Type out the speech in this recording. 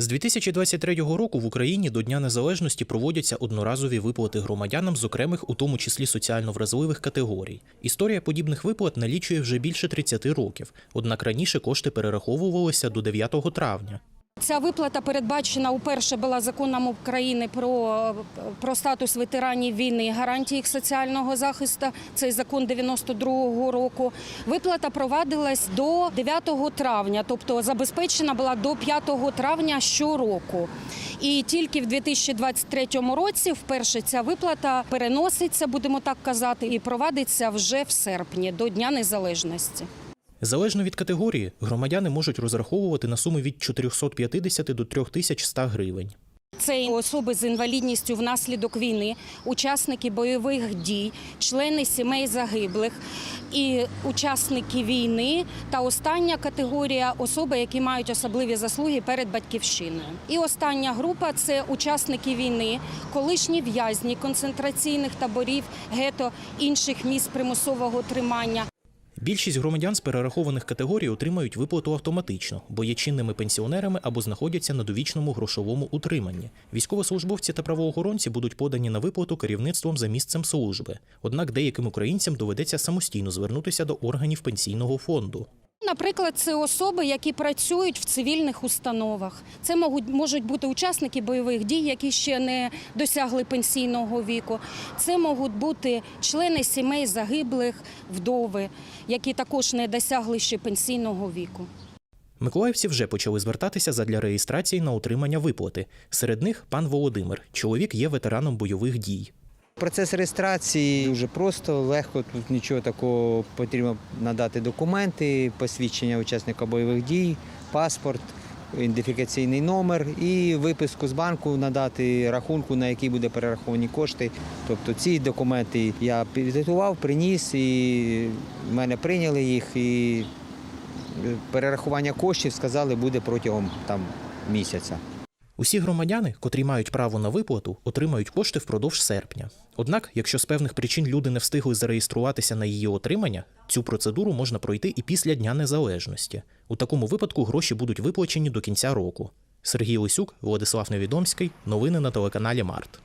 З 2023 року в Україні до Дня Незалежності проводяться одноразові виплати громадянам з окремих, у тому числі соціально вразливих категорій. Історія подібних виплат налічує вже більше 30 років. Однак раніше кошти перераховувалися до 9 травня. Ця виплата передбачена уперше була законом України про, про статус ветеранів війни і гарантії їх соціального захисту. Цей закон 92-го року. Виплата провадилась до 9 травня, тобто забезпечена була до 5 травня щороку. І тільки в 2023 році вперше ця виплата переноситься, будемо так казати, і провадиться вже в серпні до Дня Незалежності. Залежно від категорії, громадяни можуть розраховувати на суми від 450 до 3100 гривень. Це особи з інвалідністю внаслідок війни, учасники бойових дій, члени сімей загиблих і учасники війни. Та остання категорія особи, які мають особливі заслуги перед батьківщиною. І остання група це учасники війни, колишні в'язні концентраційних таборів, гето інших місць примусового тримання. Більшість громадян з перерахованих категорій отримають виплату автоматично, бо є чинними пенсіонерами або знаходяться на довічному грошовому утриманні. Військовослужбовці та правоохоронці будуть подані на виплату керівництвом за місцем служби. Однак деяким українцям доведеться самостійно звернутися до органів пенсійного фонду. Наприклад, це особи, які працюють в цивільних установах. Це можуть, бути учасники бойових дій, які ще не досягли пенсійного віку. Це можуть бути члени сімей загиблих, вдови, які також не досягли ще пенсійного віку. Миколаївці вже почали звертатися задля реєстрації на отримання виплати. Серед них пан Володимир. Чоловік є ветераном бойових дій. Процес реєстрації дуже просто, легко. Тут нічого такого потрібно надати документи, посвідчення учасника бойових дій, паспорт, ідентифікаційний номер і виписку з банку надати рахунку, на який буде перераховані кошти. Тобто ці документи я підготував, приніс і в мене прийняли їх. І перерахування коштів сказали буде протягом там місяця. Усі громадяни, котрі мають право на виплату, отримають кошти впродовж серпня. Однак, якщо з певних причин люди не встигли зареєструватися на її отримання, цю процедуру можна пройти і після Дня Незалежності. У такому випадку гроші будуть виплачені до кінця року. Сергій Лисюк, Владислав Невідомський. Новини на телеканалі Март.